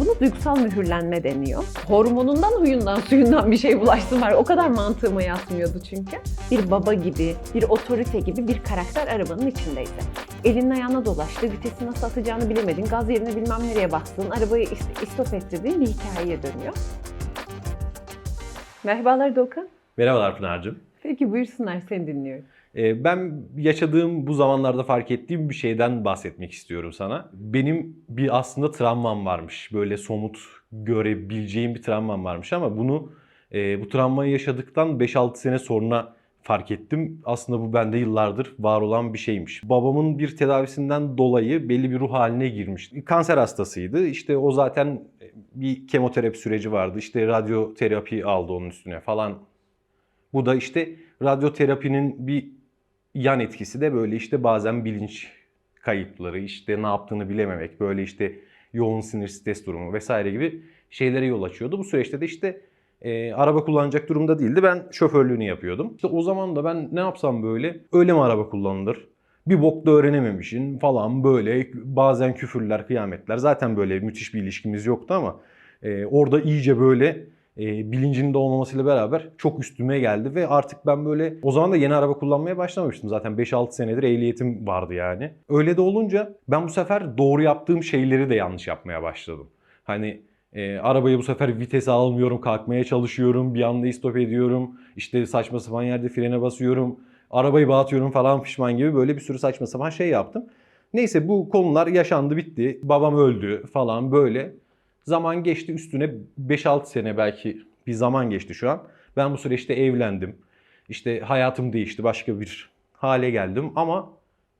Buna duygusal mühürlenme deniyor. Hormonundan, huyundan, suyundan bir şey bulaştım var. O kadar mantığıma yatmıyordu çünkü. Bir baba gibi, bir otorite gibi bir karakter arabanın içindeydi. Elinin ayağına dolaştı, vitesi nasıl atacağını bilemedin, gaz yerine bilmem nereye bastın, arabayı ist- istop ettirdiğin bir hikayeye dönüyor. Merhabalar Doğukan. Merhabalar Pınar'cığım. Peki buyursunlar seni dinliyorum. Ee, Ben yaşadığım bu zamanlarda fark ettiğim bir şeyden bahsetmek istiyorum sana. Benim bir aslında travmam varmış. Böyle somut görebileceğim bir travmam varmış ama bunu e, bu travmayı yaşadıktan 5-6 sene sonra fark ettim. Aslında bu bende yıllardır var olan bir şeymiş. Babamın bir tedavisinden dolayı belli bir ruh haline girmişti. Kanser hastasıydı. İşte o zaten bir kemoterapi süreci vardı. İşte radyoterapi aldı onun üstüne falan. Bu da işte radyoterapinin bir yan etkisi de böyle işte bazen bilinç kayıpları, işte ne yaptığını bilememek, böyle işte yoğun sinir stres durumu vesaire gibi şeylere yol açıyordu. Bu süreçte de işte e, araba kullanacak durumda değildi. Ben şoförlüğünü yapıyordum. İşte o zaman da ben ne yapsam böyle öyle mi araba kullanılır? Bir bok da öğrenememişsin falan böyle bazen küfürler, kıyametler. Zaten böyle müthiş bir ilişkimiz yoktu ama e, orada iyice böyle e, bilincinin de olmamasıyla beraber çok üstüme geldi ve artık ben böyle o zaman da yeni araba kullanmaya başlamamıştım. Zaten 5-6 senedir ehliyetim vardı yani. Öyle de olunca ben bu sefer doğru yaptığım şeyleri de yanlış yapmaya başladım. Hani e, arabayı bu sefer vitese almıyorum, kalkmaya çalışıyorum, bir anda istop ediyorum. İşte saçma sapan yerde frene basıyorum. Arabayı bağatıyorum falan pişman gibi böyle bir sürü saçma sapan şey yaptım. Neyse bu konular yaşandı bitti. Babam öldü falan böyle. Zaman geçti üstüne 5-6 sene belki bir zaman geçti şu an. Ben bu süreçte evlendim. İşte hayatım değişti. Başka bir hale geldim ama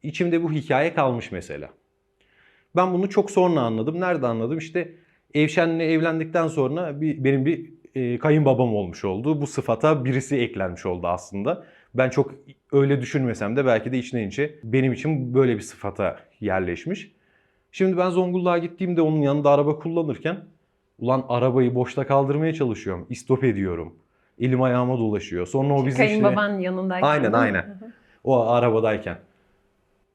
içimde bu hikaye kalmış mesela. Ben bunu çok sonra anladım. Nerede anladım? İşte Evşen'le evlendikten sonra bir, benim bir e, kayınbabam olmuş oldu. Bu sıfata birisi eklenmiş oldu aslında. Ben çok öyle düşünmesem de belki de içten içe benim için böyle bir sıfata yerleşmiş. Şimdi ben Zonguldak'a gittiğimde onun yanında araba kullanırken ulan arabayı boşta kaldırmaya çalışıyorum. İstop ediyorum. Elim ayağıma dolaşıyor. Sonra o bizi işte... Kayınbaban yanındayken. Aynen, aynen. O arabadayken.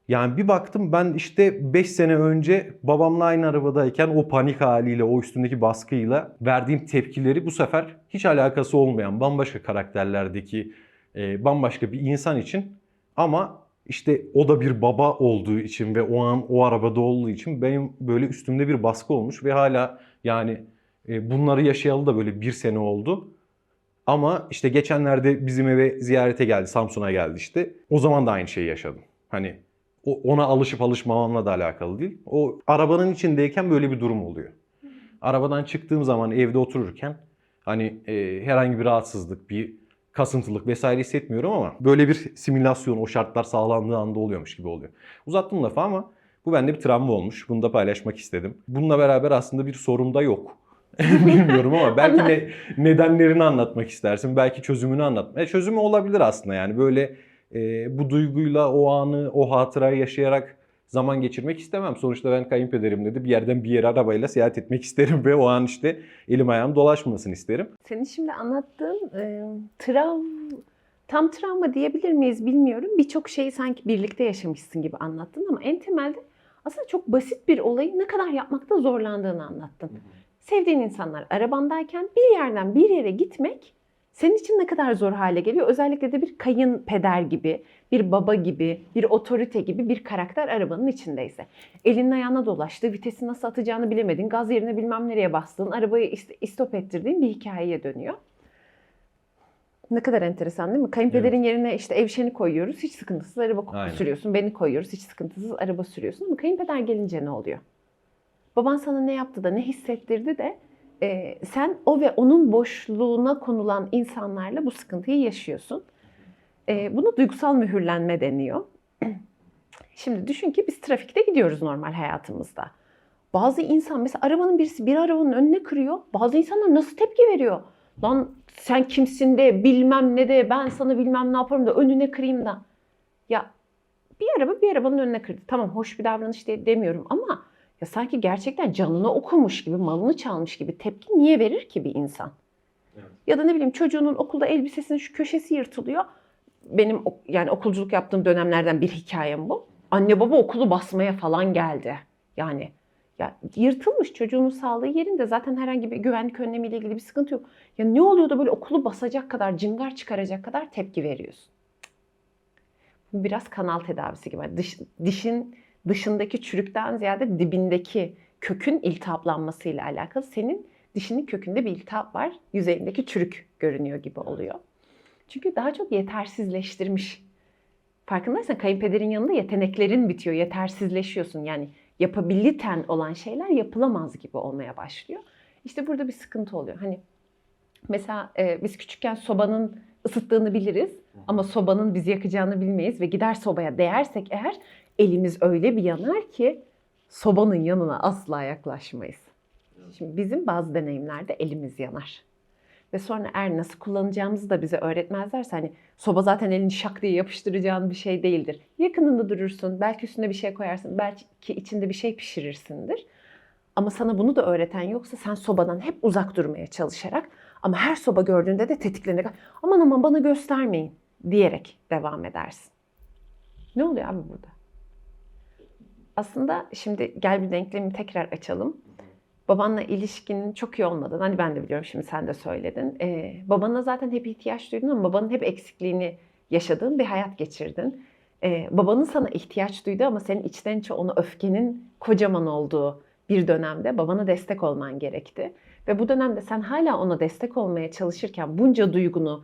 Yani bir baktım ben işte 5 sene önce babamla aynı arabadayken o panik haliyle, o üstündeki baskıyla verdiğim tepkileri bu sefer hiç alakası olmayan bambaşka karakterlerdeki e, bambaşka bir insan için ama işte o da bir baba olduğu için ve o an o arabada olduğu için benim böyle üstümde bir baskı olmuş ve hala yani e, bunları yaşayalı da böyle bir sene oldu. Ama işte geçenlerde bizim eve ziyarete geldi, Samsun'a geldi işte. O zaman da aynı şeyi yaşadım. Hani ona alışıp alışmamamla da alakalı değil. O arabanın içindeyken böyle bir durum oluyor. Arabadan çıktığım zaman evde otururken hani e, herhangi bir rahatsızlık, bir kasıntılık vesaire hissetmiyorum ama böyle bir simülasyon o şartlar sağlandığı anda oluyormuş gibi oluyor. Uzattım lafı ama bu bende bir travma olmuş. Bunu da paylaşmak istedim. Bununla beraber aslında bir sorum da yok. Bilmiyorum ama belki ne, nedenlerini anlatmak istersin. Belki çözümünü anlatma. E, çözümü olabilir aslında yani böyle e, bu duyguyla o anı, o hatırayı yaşayarak zaman geçirmek istemem. Sonuçta ben kayınpederimle de bir yerden bir yere arabayla seyahat etmek isterim ve o an işte elim ayağım dolaşmasın isterim. Senin şimdi anlattığın e, trav tam travma diyebilir miyiz bilmiyorum. Birçok şeyi sanki birlikte yaşamışsın gibi anlattın ama en temelde aslında çok basit bir olayı ne kadar yapmakta zorlandığını anlattın. Sevdiğin insanlar arabandayken bir yerden bir yere gitmek senin için ne kadar zor hale geliyor. Özellikle de bir kayınpeder gibi, bir baba gibi, bir otorite gibi bir karakter arabanın içindeyse. Elinin ayağına dolaştı, vitesi nasıl atacağını bilemedin, gaz yerine bilmem nereye bastın, arabayı ist- istop ettirdiğin bir hikayeye dönüyor. Ne kadar enteresan değil mi? Kayınpederin yerine işte evşeni koyuyoruz, hiç sıkıntısız araba Aynen. sürüyorsun. Beni koyuyoruz, hiç sıkıntısız araba sürüyorsun. Ama kayınpeder gelince ne oluyor? Baban sana ne yaptı da, ne hissettirdi de e, sen o ve onun boşluğuna konulan insanlarla bu sıkıntıyı yaşıyorsun. E, buna duygusal mühürlenme deniyor. Şimdi düşün ki biz trafikte gidiyoruz normal hayatımızda. Bazı insan mesela arabanın birisi bir arabanın önüne kırıyor. Bazı insanlar nasıl tepki veriyor? Lan sen kimsin de bilmem ne de ben sana bilmem ne yaparım da önüne kırayım da. Ya bir araba bir arabanın önüne kırdı. Tamam hoş bir davranış de- demiyorum ama ya sanki gerçekten canını okumuş gibi, malını çalmış gibi tepki niye verir ki bir insan? Evet. Ya da ne bileyim çocuğunun okulda elbisesinin şu köşesi yırtılıyor. Benim yani okulculuk yaptığım dönemlerden bir hikayem bu. Anne baba okulu basmaya falan geldi. Yani Ya yırtılmış çocuğunun sağlığı yerinde zaten herhangi bir güvenlik önlemiyle ilgili bir sıkıntı yok. Ya ne oluyor da böyle okulu basacak kadar, cıngar çıkaracak kadar tepki veriyorsun? Bu biraz kanal tedavisi gibi. Dış, dişin dışındaki çürükten ziyade dibindeki kökün iltihaplanmasıyla alakalı. Senin dişinin kökünde bir iltihap var. Yüzeyindeki çürük görünüyor gibi oluyor. Çünkü daha çok yetersizleştirmiş. Farkındaysan kayınpederin yanında yeteneklerin bitiyor. Yetersizleşiyorsun. Yani yapabiliten olan şeyler yapılamaz gibi olmaya başlıyor. İşte burada bir sıkıntı oluyor. Hani mesela e, biz küçükken sobanın ısıttığını biliriz ama sobanın bizi yakacağını bilmeyiz ve gider sobaya değersek eğer elimiz öyle bir yanar ki sobanın yanına asla yaklaşmayız. Şimdi bizim bazı deneyimlerde elimiz yanar. Ve sonra eğer nasıl kullanacağımızı da bize öğretmezlerse hani soba zaten elini şak diye yapıştıracağın bir şey değildir. Yakınında durursun, belki üstüne bir şey koyarsın, belki içinde bir şey pişirirsindir. Ama sana bunu da öğreten yoksa sen sobadan hep uzak durmaya çalışarak ama her soba gördüğünde de tetiklenerek aman aman bana göstermeyin diyerek devam edersin. Ne oluyor abi burada? Aslında şimdi gel bir denklemi tekrar açalım. Babanla ilişkinin çok iyi olmadığını, hani ben de biliyorum şimdi sen de söyledin. Ee, babana zaten hep ihtiyaç duydun ama babanın hep eksikliğini yaşadığın bir hayat geçirdin. Ee, babanın sana ihtiyaç duydu ama senin içten içe onu öfkenin kocaman olduğu bir dönemde babana destek olman gerekti. Ve bu dönemde sen hala ona destek olmaya çalışırken bunca duygunu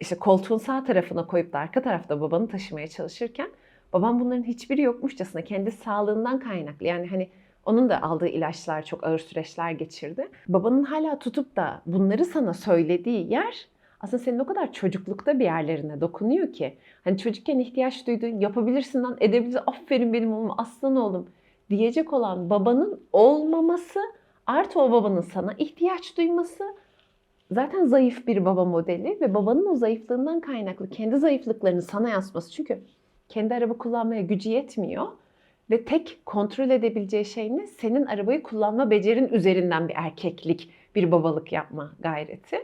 işte koltuğun sağ tarafına koyup da arka tarafta babanı taşımaya çalışırken baban bunların hiçbiri yokmuşçasına kendi sağlığından kaynaklı. Yani hani onun da aldığı ilaçlar çok ağır süreçler geçirdi. Babanın hala tutup da bunları sana söylediği yer aslında senin o kadar çocuklukta bir yerlerine dokunuyor ki. Hani çocukken ihtiyaç duyduğun yapabilirsin lan edebilirsin aferin benim oğlum aslan oğlum diyecek olan babanın olmaması artı o babanın sana ihtiyaç duyması zaten zayıf bir baba modeli ve babanın o zayıflığından kaynaklı kendi zayıflıklarını sana yansıtması. Çünkü kendi araba kullanmaya gücü yetmiyor ve tek kontrol edebileceği şey ne? Senin arabayı kullanma becerin üzerinden bir erkeklik, bir babalık yapma gayreti.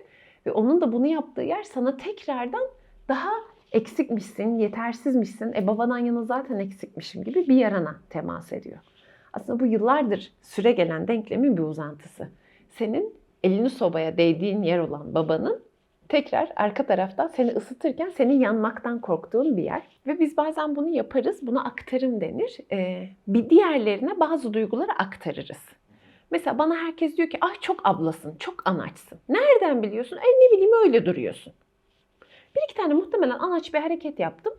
Ve onun da bunu yaptığı yer sana tekrardan daha eksikmişsin, yetersizmişsin, e babadan yana zaten eksikmişim gibi bir yarana temas ediyor. Aslında bu yıllardır süre gelen denklemin bir uzantısı. Senin elini sobaya değdiğin yer olan babanın tekrar arka taraftan seni ısıtırken senin yanmaktan korktuğun bir yer. Ve biz bazen bunu yaparız, buna aktarım denir. Ee, bir diğerlerine bazı duyguları aktarırız. Mesela bana herkes diyor ki ah çok ablasın, çok anaçsın. Nereden biliyorsun? E ne bileyim öyle duruyorsun. Bir iki tane muhtemelen anaç bir hareket yaptım.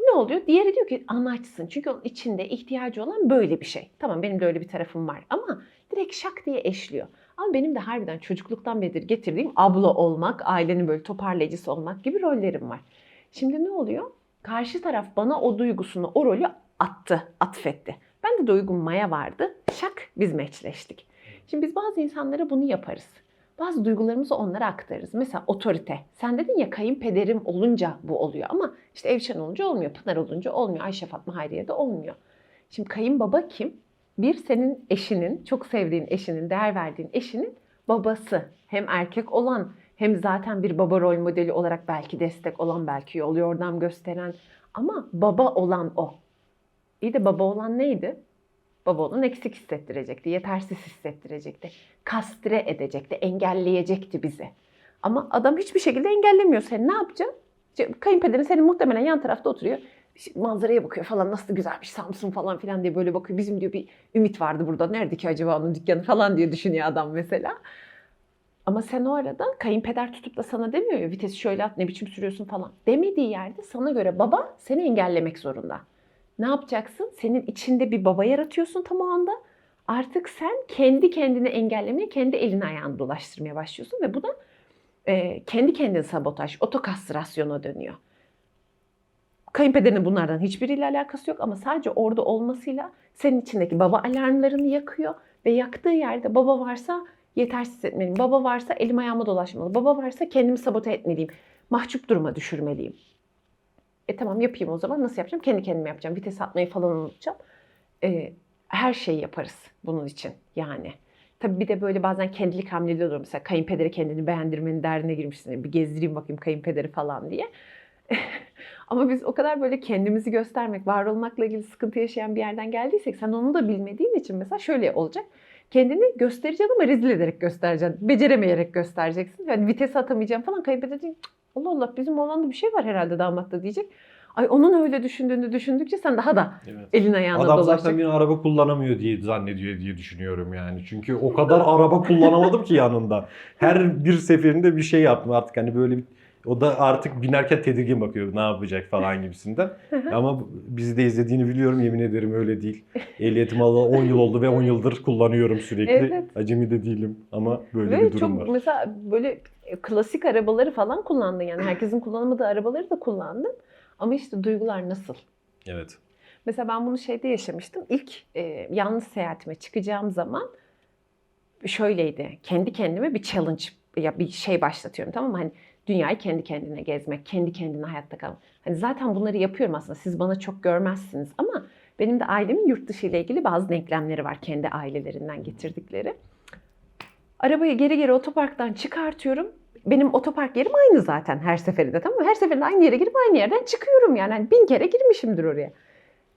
Ne oluyor? Diğeri diyor ki anaçsın. Çünkü onun içinde ihtiyacı olan böyle bir şey. Tamam benim de öyle bir tarafım var ama direkt şak diye eşliyor. Ama benim de harbiden çocukluktan beridir getirdiğim abla olmak, ailenin böyle toparlayıcısı olmak gibi rollerim var. Şimdi ne oluyor? Karşı taraf bana o duygusunu, o rolü attı, atfetti. Ben de duygum Maya vardı. Şak biz meçleştik. Şimdi biz bazı insanlara bunu yaparız. Bazı duygularımızı onlara aktarırız. Mesela otorite. Sen dedin ya kayınpederim olunca bu oluyor ama işte Evşen olunca olmuyor, Pınar olunca olmuyor, Ayşe Fatma Hayriye de olmuyor. Şimdi kayınbaba kim? Bir senin eşinin, çok sevdiğin eşinin, değer verdiğin eşinin babası. Hem erkek olan hem zaten bir baba rol modeli olarak belki destek olan, belki yol yordam gösteren ama baba olan o. İyi de baba olan neydi? Baba olan eksik hissettirecekti, yetersiz hissettirecekti, kastre edecekti, engelleyecekti bizi. Ama adam hiçbir şekilde engellemiyor seni. Ne yapacaksın? Kayınpederin senin muhtemelen yan tarafta oturuyor. Manzaraya bakıyor falan nasıl güzelmiş Samsun falan filan diye böyle bakıyor. Bizim diyor bir ümit vardı burada. Nerede ki acaba onun dükkanı falan diye düşünüyor adam mesela. Ama sen o arada kayınpeder tutup da sana demiyor ya vitesi şöyle at ne biçim sürüyorsun falan. Demediği yerde sana göre baba seni engellemek zorunda. Ne yapacaksın? Senin içinde bir baba yaratıyorsun tam o anda. Artık sen kendi kendini engellemeye, kendi elini ayağını dolaştırmaya başlıyorsun ve bu da e, kendi kendine sabotaj, otokastrasyona dönüyor. Kayınpederinin bunlardan hiçbiriyle alakası yok ama sadece orada olmasıyla senin içindeki baba alarmlarını yakıyor ve yaktığı yerde baba varsa yetersiz hissetmeliyim. Baba varsa elim ayağıma dolaşmalı. Baba varsa kendimi sabote etmeliyim. Mahcup duruma düşürmeliyim. E tamam yapayım o zaman. Nasıl yapacağım? Kendi kendime yapacağım. Vites atmayı falan unutacağım. E, her şeyi yaparız bunun için yani. Tabii bir de böyle bazen kendilik hamleleri olur. Mesela kayınpederi kendini beğendirmenin derdine girmişsin. Bir gezdireyim bakayım kayınpederi falan diye. Ama biz o kadar böyle kendimizi göstermek, var olmakla ilgili sıkıntı yaşayan bir yerden geldiysek sen onu da bilmediğin için mesela şöyle olacak. Kendini göstereceksin ama rezil ederek göstereceksin. Beceremeyerek göstereceksin. Yani vites atamayacağım falan kaybedeceksin. Allah Allah bizim oğlanda bir şey var herhalde damatta diyecek. Ay onun öyle düşündüğünü düşündükçe sen daha da Evet. elin ayağına Adam dolaşacak. zaten bir araba kullanamıyor diye zannediyor diye düşünüyorum yani. Çünkü o kadar araba kullanamadım ki yanında. Her bir seferinde bir şey yaptım artık hani böyle bir o da artık binerken tedirgin bakıyor ne yapacak falan gibisinden. Ama bizi de izlediğini biliyorum yemin ederim öyle değil. Ehliyetim alalı 10 yıl oldu ve 10 yıldır kullanıyorum sürekli. Evet. Acemi de değilim ama böyle Ve bir durum çok var. mesela böyle klasik arabaları falan kullandın yani herkesin kullanamadığı arabaları da kullandın. Ama işte duygular nasıl? Evet. Mesela ben bunu şeyde yaşamıştım. İlk e, yalnız seyahatime çıkacağım zaman şöyleydi. Kendi kendime bir challenge ya bir şey başlatıyorum tamam mı? Hani dünyayı kendi kendine gezmek, kendi kendine hayatta kalmak. Hani zaten bunları yapıyorum aslında. Siz bana çok görmezsiniz ama benim de ailemin yurt dışı ile ilgili bazı denklemleri var kendi ailelerinden getirdikleri. Arabayı geri geri otoparktan çıkartıyorum. Benim otopark yerim aynı zaten her seferinde tamam mı? Her seferinde aynı yere girip aynı yerden çıkıyorum yani. Hani bin kere girmişimdir oraya.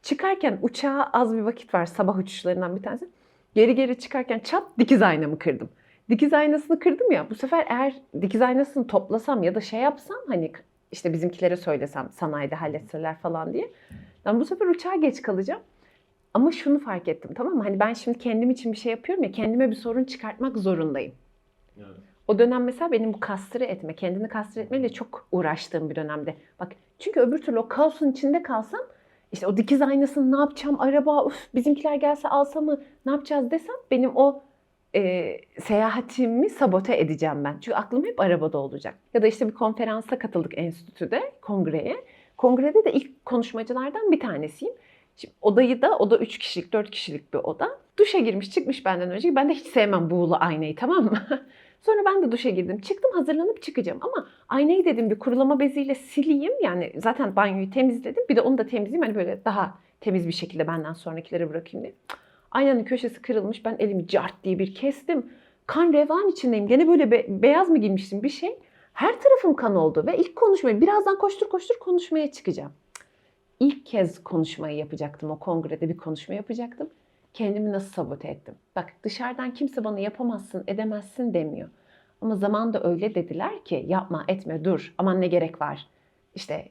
Çıkarken uçağa az bir vakit var sabah uçuşlarından bir tanesi. Geri geri çıkarken çat dikiz aynamı kırdım. Dikiz aynasını kırdım ya bu sefer eğer dikiz aynasını toplasam ya da şey yapsam hani işte bizimkilere söylesem sanayide halletseler falan diye. Ben bu sefer uçağa geç kalacağım. Ama şunu fark ettim tamam mı? Hani ben şimdi kendim için bir şey yapıyorum ya kendime bir sorun çıkartmak zorundayım. O dönem mesela benim bu kastırı etme, kendini kastır etmeyle çok uğraştığım bir dönemde. Bak çünkü öbür türlü o kaosun içinde kalsam işte o dikiz aynasını ne yapacağım, araba, uf, bizimkiler gelse alsa mı, ne yapacağız desem benim o e, seyahatimi sabote edeceğim ben. Çünkü aklım hep arabada olacak. Ya da işte bir konferansa katıldık enstitüde, kongreye. Kongrede de ilk konuşmacılardan bir tanesiyim. Şimdi odayı da, oda 3 kişilik, 4 kişilik bir oda. Duşa girmiş çıkmış benden önce. Ben de hiç sevmem buğulu aynayı tamam mı? Sonra ben de duşa girdim. Çıktım hazırlanıp çıkacağım ama aynayı dedim bir kurulama beziyle sileyim. Yani zaten banyoyu temizledim. Bir de onu da temizleyeyim. Hani böyle daha temiz bir şekilde benden sonrakilere bırakayım diye. Aynanın köşesi kırılmış. Ben elimi cart diye bir kestim. Kan revan içindeyim. Gene böyle be- beyaz mı giymiştim bir şey. Her tarafım kan oldu ve ilk konuşmayı birazdan koştur koştur konuşmaya çıkacağım. İlk kez konuşmayı yapacaktım. O kongrede bir konuşma yapacaktım. Kendimi nasıl sabote ettim? Bak dışarıdan kimse bana yapamazsın, edemezsin demiyor. Ama zamanda öyle dediler ki yapma, etme, dur. Aman ne gerek var. İşte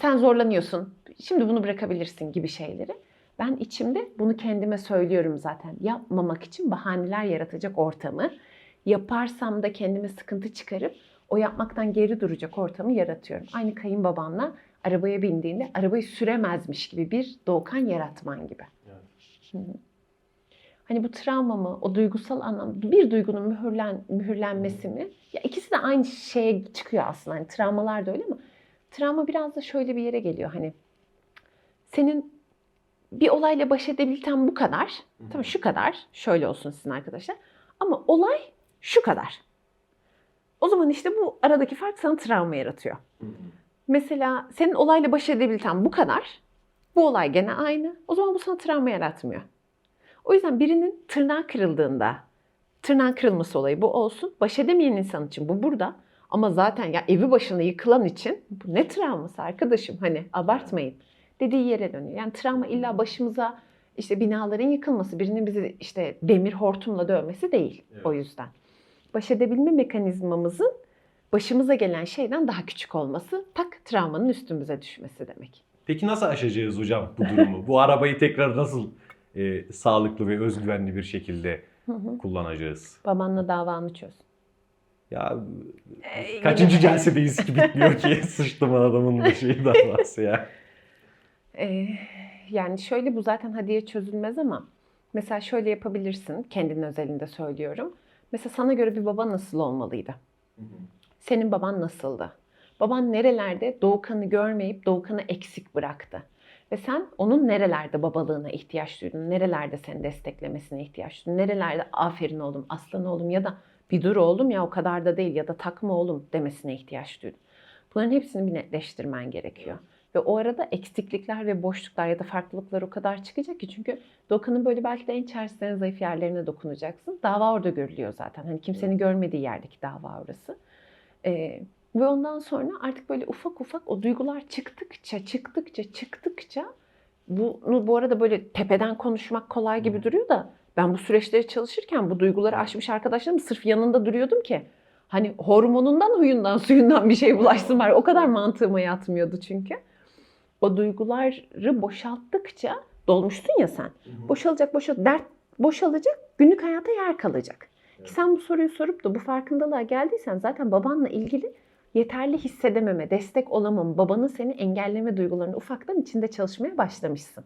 sen zorlanıyorsun. Şimdi bunu bırakabilirsin gibi şeyleri. Ben içimde bunu kendime söylüyorum zaten. Yapmamak için bahaneler yaratacak ortamı. Yaparsam da kendime sıkıntı çıkarıp o yapmaktan geri duracak ortamı yaratıyorum. Aynı kayınbabanla arabaya bindiğinde arabayı süremezmiş gibi bir Doğukan yaratman gibi. Hı. Hani bu travma mı, o duygusal anlam, bir duygunun mühürlen, mühürlenmesi mi? Ya ikisi de aynı şeye çıkıyor aslında. Hani travmalar da öyle ama travma biraz da şöyle bir yere geliyor. Hani senin bir olayla baş edebilten bu kadar. Tamam şu kadar. Şöyle olsun sizin arkadaşlar. Ama olay şu kadar. O zaman işte bu aradaki fark sana travma yaratıyor. Mesela senin olayla baş edebilten bu kadar. Bu olay gene aynı. O zaman bu sana travma yaratmıyor. O yüzden birinin tırnağı kırıldığında, tırnağın kırılması olayı bu olsun. Baş edemeyen insan için bu burada. Ama zaten ya evi başına yıkılan için bu ne travması arkadaşım hani abartmayın dediği yere dönüyor. Yani travma illa başımıza işte binaların yıkılması, birinin bizi işte demir hortumla dövmesi değil Evet. o yüzden. Baş edebilme mekanizmamızın başımıza gelen şeyden daha küçük olması tak travmanın üstümüze düşmesi demek. Peki nasıl aşacağız hocam bu durumu? bu arabayı tekrar nasıl e, sağlıklı ve özgüvenli bir şekilde kullanacağız? Babanla davanı çöz. Ya Ee, kaçıncı celsedeyiz ki bitmiyor ki sıçtım adamın da şeyi davası ya. Ee, yani şöyle bu zaten hadiye çözülmez ama mesela şöyle yapabilirsin. Kendin özelinde söylüyorum. Mesela sana göre bir baba nasıl olmalıydı? Senin baban nasıldı? Baban nerelerde Doğukan'ı görmeyip Doğukan'ı eksik bıraktı? Ve sen onun nerelerde babalığına ihtiyaç duydun? Nerelerde seni desteklemesine ihtiyaç duydun? Nerelerde aferin oğlum, aslan oğlum ya da bir dur oğlum ya o kadar da değil ya da takma oğlum demesine ihtiyaç duydun. Bunların hepsini bir netleştirmen gerekiyor. Ve o arada eksiklikler ve boşluklar ya da farklılıklar o kadar çıkacak ki çünkü Doğukan'ın böyle belki de en çaresiz en zayıf yerlerine dokunacaksın. Dava orada görülüyor zaten. Hani kimsenin görmediği yerdeki dava orası. Ee, Ve ondan sonra artık böyle ufak ufak o duygular çıktıkça, çıktıkça, çıktıkça bunu bu arada böyle tepeden konuşmak kolay gibi duruyor da ben bu süreçleri çalışırken bu duyguları aşmış arkadaşlarım sırf yanında duruyordum ki hani hormonundan, huyundan, suyundan bir şey bulaşsın var. O kadar mantığıma yatmıyordu çünkü. O duyguları boşalttıkça dolmuştun ya sen. Boşalacak, boşal dert boşalacak, günlük hayata yer kalacak. Ki sen bu soruyu sorup da bu farkındalığa geldiysen zaten babanla ilgili yeterli hissedememe, destek olamam, babanın seni engelleme duygularını ufaktan içinde çalışmaya başlamışsın.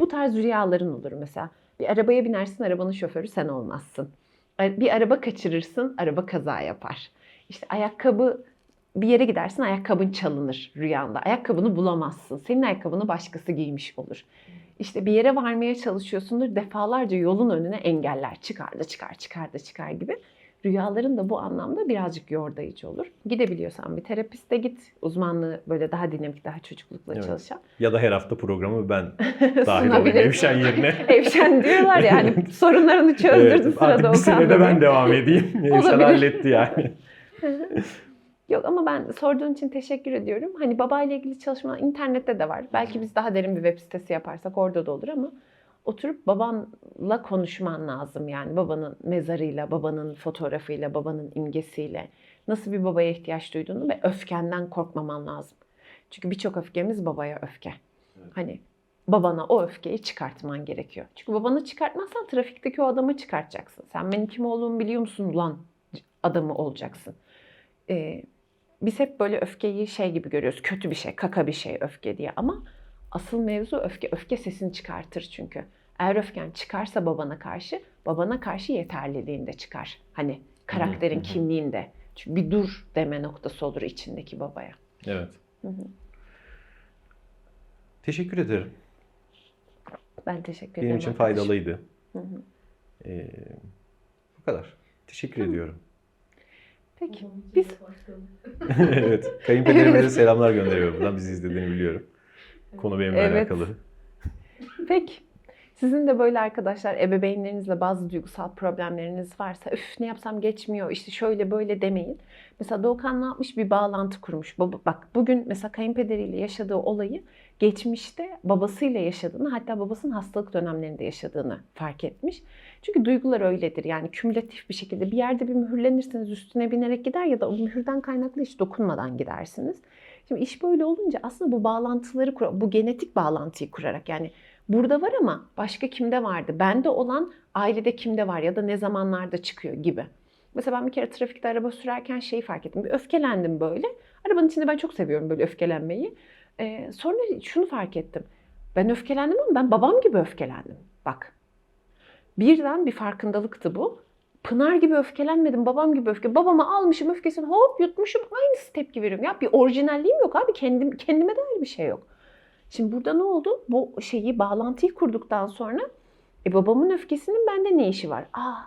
Bu tarz rüyaların olur mesela. Bir arabaya binersin, arabanın şoförü sen olmazsın. Bir araba kaçırırsın, araba kaza yapar. İşte ayakkabı bir yere gidersin, ayakkabın çalınır rüyanda. Ayakkabını bulamazsın. Senin ayakkabını başkası giymiş olur. İşte bir yere varmaya çalışıyorsundur, defalarca yolun önüne engeller çıkar da çıkar, çıkar da çıkar gibi. Rüyaların da bu anlamda birazcık yordayıcı olur. Gidebiliyorsan bir terapiste git. Uzmanlığı böyle daha dinamik, daha çocuklukla Evet. çalışan. Ya da her hafta programı ben dahil olayım. Evşen yerine. Evşen diyorlar ya hani sorunlarını çözdürdü Evet, sırada artık bir Okan sene de Bey. ben devam edeyim. Evşen halletti yani. Yok ama ben sorduğun için teşekkür ediyorum. Hani babayla ilgili çalışmalar internette de var. Belki biz daha derin bir web sitesi yaparsak orada da olur ama oturup babanla konuşman lazım. Yani babanın mezarıyla, babanın fotoğrafıyla, babanın imgesiyle nasıl bir babaya ihtiyaç duyduğunu ve öfkenden korkmaman lazım. Çünkü birçok öfkemiz babaya öfke. Hani babana o öfkeyi çıkartman gerekiyor. Çünkü babanı çıkartmazsan trafikteki o adamı çıkartacaksın. Sen benim kim olduğumu biliyor musun ulan adamı olacaksın. Ee, biz hep böyle öfkeyi şey gibi görüyoruz. Kötü bir şey, kaka bir şey öfke diye ama asıl mevzu öfke. Öfke sesini çıkartır çünkü. Eğer öfken çıkarsa babana karşı, babana karşı yeterliliğinde çıkar. Hani karakterin Hı hı. kimliğinde. Çünkü bir dur deme noktası olur içindeki babaya. Evet. Hı hı. Teşekkür ederim. Ben teşekkür ederim. Benim için arkadaşım. faydalıydı. Hı hı. Ee, bu kadar. Teşekkür ediyorum. Peki. Biz evet. Kayınpederime de selamlar gönderiyorum buradan. Bizi izlediğini biliyorum. Konu benimle Evet. alakalı. Peki. Sizin de böyle arkadaşlar ebeveynlerinizle bazı duygusal problemleriniz varsa üf ne yapsam geçmiyor işte şöyle böyle demeyin. Mesela Doğukan ne yapmış bir bağlantı kurmuş. Baba, bak bugün mesela kayınpederiyle yaşadığı olayı geçmişte babasıyla yaşadığını hatta babasının hastalık dönemlerinde yaşadığını fark etmiş. Çünkü duygular öyledir yani kümülatif bir şekilde bir yerde bir mühürlenirseniz üstüne binerek gider ya da o mühürden kaynaklı hiç dokunmadan gidersiniz. Şimdi iş böyle olunca aslında bu bağlantıları bu genetik bağlantıyı kurarak yani burada var ama başka kimde vardı? Bende olan ailede kimde var ya da ne zamanlarda çıkıyor gibi. Mesela ben bir kere trafikte araba sürerken şeyi fark ettim. Bir öfkelendim böyle. Arabanın içinde ben çok seviyorum böyle öfkelenmeyi. Ee, sonra şunu fark ettim. Ben öfkelendim ama ben babam gibi öfkelendim. Bak. Birden bir farkındalıktı bu. Pınar gibi öfkelenmedim, babam gibi öfke. Babama almışım öfkesini hop yutmuşum aynısı tepki veriyorum. Ya bir orijinalliğim yok abi. Kendim, kendime dair bir şey yok. Şimdi burada ne oldu? Bu şeyi bağlantıyı kurduktan sonra e, babamın öfkesinin bende ne işi var? Aa,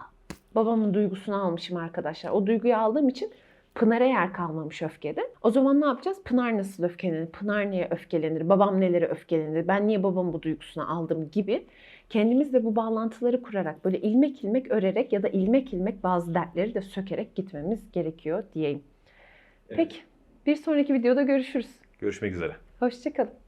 babamın duygusunu almışım arkadaşlar. O duyguyu aldığım için Pınar'a yer kalmamış öfkede. O zaman ne yapacağız? Pınar nasıl öfkelenir? Pınar niye öfkelenir? Babam nelere öfkelenir? Ben niye babamın bu duygusunu aldım gibi kendimizle bu bağlantıları kurarak böyle ilmek ilmek örerek ya da ilmek ilmek bazı dertleri de sökerek gitmemiz gerekiyor diyeyim. Evet. Peki bir sonraki videoda görüşürüz. Görüşmek üzere. Hoşçakalın.